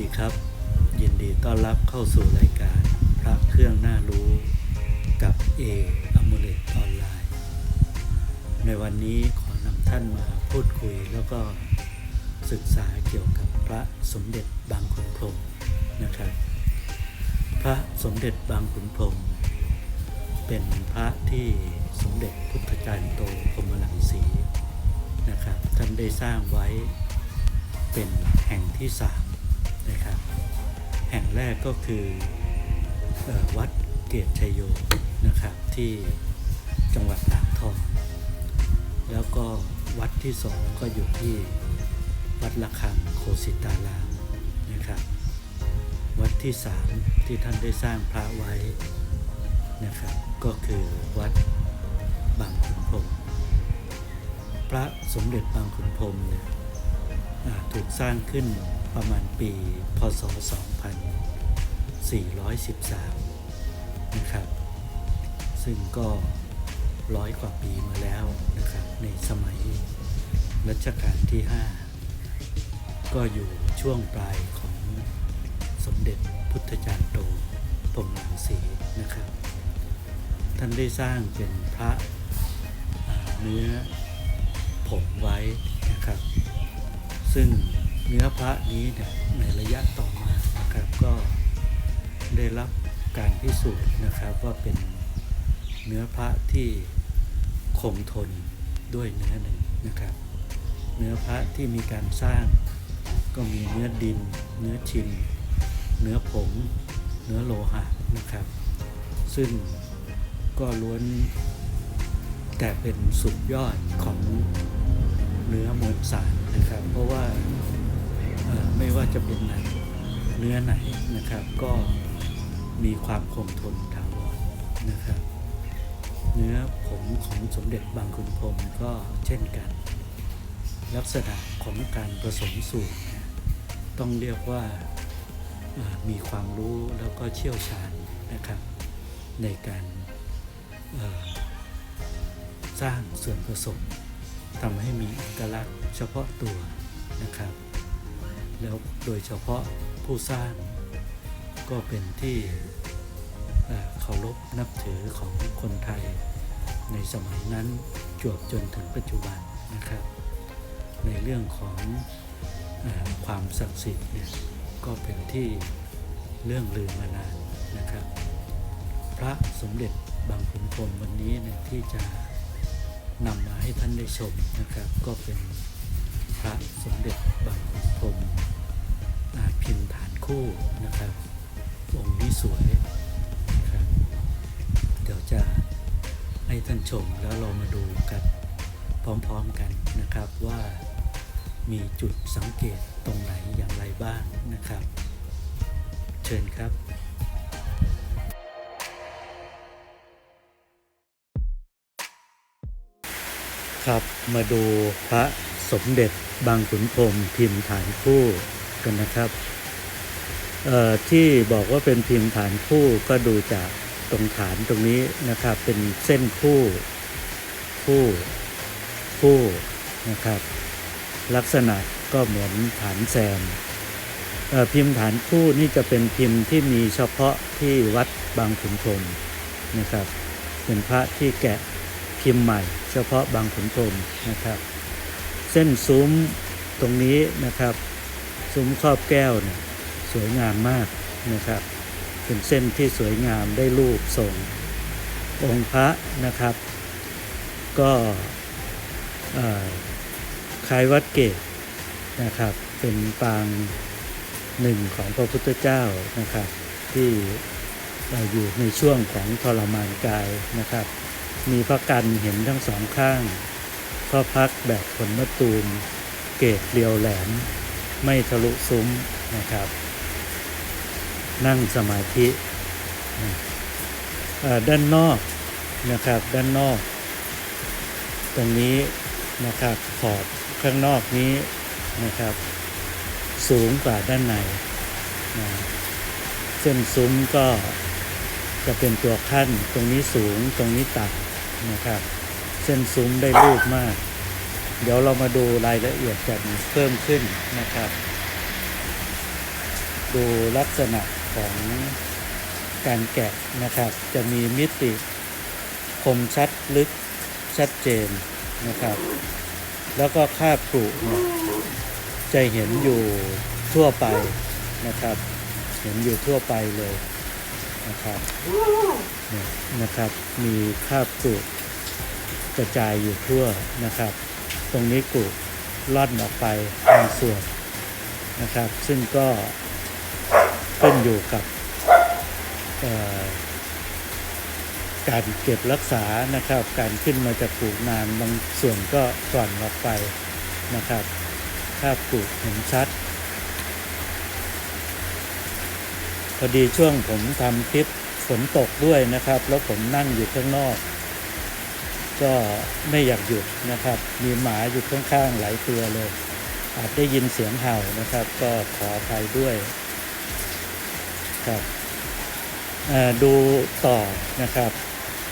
ดีครับ ยินดีต้อนรับเข้าสู่รายการพระเครื่องน่ารู้กับเออมูเลตออนไลน์ ในวันนี้ขอนำท่านมาพูดคุยแล้วก็ศึกษาเกี่ยวกับพระสมเด็จบางขุนพรหมนะครับ พระสมเด็จบางขุนพรหมเป็นพระที่สมเด็จพุทธจารย์โตพรมลังสีนะครับท่านได้สร้างไว้เป็นแห่งที่สาม นะครับ แห่งแรกก็คืออวัดเกตชัยโยนะครับที่จังหวัดอ่างทอง แล้วก็วัดที่สองก็อยู่ที่วัดละคังโคสิตารามนะครับ วัดที่สามที่ท่านได้สร้างพระไว้นะครับ ก็คือวัดบางขุนพรมพระสมเด็จบางขุนพรมเนี่ยถูกสร้างขึ้น ประมาณปี พศ 2413 นะครับ ซึ่งก็ร้อยกว่าปีมาแล้วนะครับ ในสมัยรัชกาลที่ 5 ก็อยู่ช่วงปลายของสมเด็จพุทธจารย์โตพรหมรังสีนะครับ ท่านได้สร้างเป็นพระเนื้อผงไว้นะครับ ซึ่ง เนื้อพระนี้เนี่ยในระยะต่อมานะครับก็ได้รับการพิสูจน์นะครับว่าเป็นเนื้อพระที่คงทนด้วยเนื้อหนึ่งนะครับ เนื้อพระที่มีการสร้างก็มีเนื้อดิน เนื้อชิน เนื้อผง เนื้อโลหะนะครับ ซึ่งก็ล้วนแต่เป็นสุดยอดของเนื้อมวลสาร จะเป็นไหนเนื้อไหนนะครับ ก็มีความคงทนถาวรนะครับ เนื้อผงของสมเด็จบางขุนพรมก็เช่นกัน ลักษณะของการผสมสูตรต้องเรียกว่ามีความรู้แล้วก็เชี่ยวชาญนะครับ ในการสร้างส่วนผสมทำให้มีเอกลักษณ์เฉพาะตัวนะครับ แล้วโดยเฉพาะผู้สร้างก็เป็นที่เคารพนับถือของคนไทย ในสมัยนั้นจวบจนถึงปัจจุบันนะครับ ในเรื่องของอความศักดิ์สิทธิ์เนี่ยก็เป็นที่เรื่องลือมานานนะครับ พระสมเด็จบางขุนพรมวันนี้เนี่ยที่จะนำมาให้ท่านได้ชมนะครับ ก็เป็น พระสมเด็จบางขุนพรมอาพิมพ์ฐานคู่นะครับ องค์นี้สวยนะครับ เดี๋ยวจะให้ท่านชมแล้วเรามาดูกันพร้อมๆกันนะครับว่ามีจุดสังเกตตรงไหนอย่างไรบ้างนะครับ เชิญครับครับมาดูพระ สมเด็จบางขุนพรมพิมพ์ฐานคู่กันนะครับที่บอกว่าเป็นพิมพ์ฐานคู่ก็ดูจากตรงฐานตรงนี้นะครับ เป็นเส้นคู่คู่คู่นะครับ ลักษณะก็เหมือนฐานแซมพิมพ์ฐานคู่นี่จะเป็นพิมพ์ที่มีเฉพาะที่วัดบางขุนพรมนะครับ เป็นพระที่แกะพิมพ์ใหม่ เฉพาะบางขุนพรมนะครับ เส้นซุ้มตรงนี้นะครับ ซุ้มครอบแก้วเนี่ยสวยงามมากนะครับ เป็นเส้นที่สวยงามได้รูปทรงองค์พระนะครับ ก็คล้ายวัดเกตนะครับ เป็นปางหนึ่งของพระพุทธเจ้านะครับ ที่เอ่ออยู่ในช่วงของทรมานกายนะครับ มีพระกันเห็นทั้งสองข้าง พระพักแบบผลมะตูม เกตเรียวแหลม ไม่ทะลุซุ้มนะครับ นั่งสมาธิด้านนอกนะครับด้านนอก ตรงนี้นะครับขอบข้างนอกนี้นะครับ สูงกว่าด้านในนะเส้นซุ้มก็จะเป็นตัวขั้นตรงนี้สูงตรงนี้ต่ำนะครับ ส้นซุ้มได้รูปมาก เดี๋ยวเรามาดูรายละเอียดกันเพิ่มขึ้นนะครับ ดูลักษณะของการแกะนะครับ จะมีมิติคมชัดลึกชัดเจนนะครับ แล้วก็คาบกรุเนี่ยจะเห็นอยู่ทั่วไปนะครับ เห็นอยู่ทั่วไปเลยนะครับนะครับ มีคาบกรุ กระจายอยู่ทั่วนะครับ ตรงนี้กุล่อนออกไปบางส่วนนะครับ ซึ่งก็ขึ้นอยู่กับการเก็บรักษานะครับ การขึ้นมาจากปลูกนานบางส่วนก็กร่อนออกไปนะครับภาพปลูกเห็นชัด พอดีช่วงผมทำคลิปฝนตกด้วยนะครับ แล้วผมนั่งอยู่ข้างนอก ก็ไม่อยากหยุดนะครับ มีหมาอยู่ข้างๆหลายตัวเลย อาจได้ยินเสียงเห่านะครับ ก็ขออภัยด้วยครับดูต่อนะครับ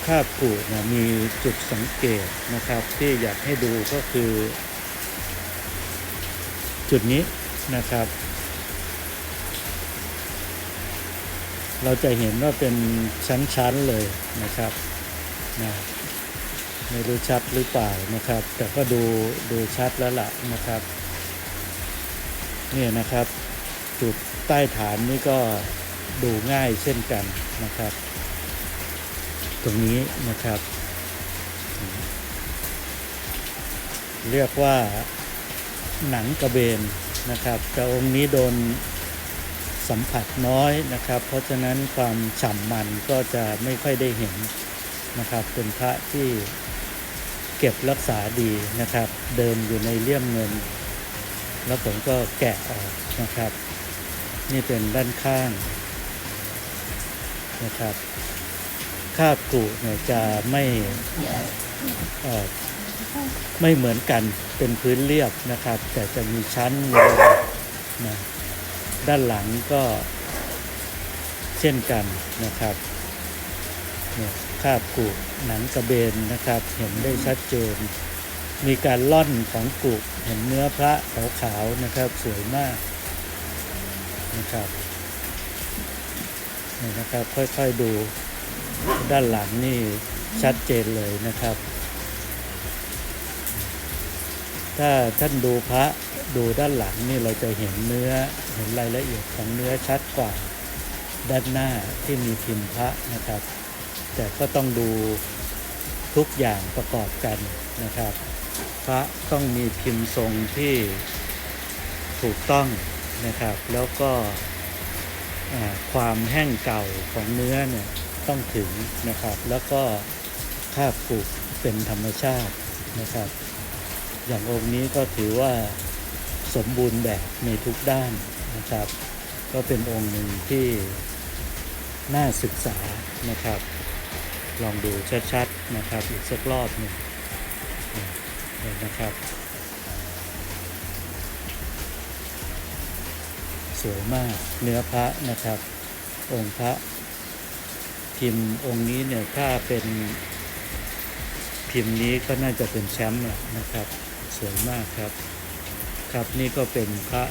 ภาพกูนะมีจุดสังเกตนะครับ ที่อยากให้ดูก็คือ จุดนี้นะครับ เราจะเห็นว่าเป็นชั้นๆเลยนะครับนะ ไม่รู้ชัดหรือเปล่านะครับ แต่ก็ดูดูชัดแล้วล่ะนะครับเนี่ยนะครับ จุดใต้ฐานนี่ก็ดูง่ายเช่นกันนะครับ ตรงนี้นะครับ เรียกว่าหนังกระเบนนะครับแต่องค์นี้โดนสัมผัสน้อยนะครับ เพราะฉะนั้นความฉ่ำมันก็จะไม่ค่อยได้เห็นนะครับ เป็นพระที่ เก็บรักษาดีนะครับ เดิมอยู่ในเลี่ยมเงิน แล้วผมก็แกะออกนะครับ นี่เป็นด้านข้างนะครับคาบกุเนี่ยจะไม่ไม่เหมือนกันเป็นพื้นเรียบนะครับ แต่จะมีชั้นเลยนะด้านหลังก็เช่นกันนะครับเนี่ยาบกุหนังกระเบนนะครับ เห็นได้ชัดเจน มีการล่อนของกุเห็นเนื้อพระขาวๆนะครับสวยมากนะครับนี่นะครับค่อยๆดูด้านหลังนี่ชัดเจนเลยนะครับ ถ้าท่านดูพระดูด้านหลังนี่เราจะเห็นเนื้อเห็นรายละเอียดของเนื้อชัดกว่าด้านหน้าที่มีพิมพ์พระนะครับ แต่ก็ต้องดูทุกอย่างประกอบกันนะครับ พระต้องมีพิมพ์ทรงที่ถูกต้องนะครับ แล้วก็ความแห้งเก่าของเนื้อเนี่ยต้องถึงนะครับ แล้วก็คาบกรุเป็นธรรมชาตินะครับ อย่างองค์นี้ก็ถือว่าสมบูรณ์แบบในทุกด้านนะครับ ก็เป็นองค์หนึ่งที่น่าศึกษานะครับ ลองดูชัดๆนะครับอีกสักรอบหนึ่งนะครับ สวยมากเนื้อพระนะครับ องค์พระพิมพ์องค์นี้เนี่ยถ้าเป็นพิมพ์นี้ก็น่าจะเป็นแชมป์แหละนะครับ สวยมากครับ ครับนี่ก็เป็นพระ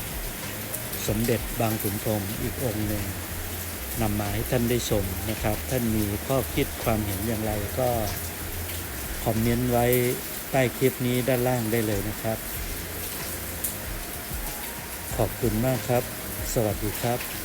สมเด็จบางขุนพรมอีกองค์หนึ่ง นำมาให้ท่านได้ชมนะครับ ท่านมีข้อคิดความเห็นอย่างไรก็คอมเมนต์ไว้ใต้คลิปนี้ด้านล่างได้เลยนะครับ ขอบคุณมากครับ สวัสดีครับ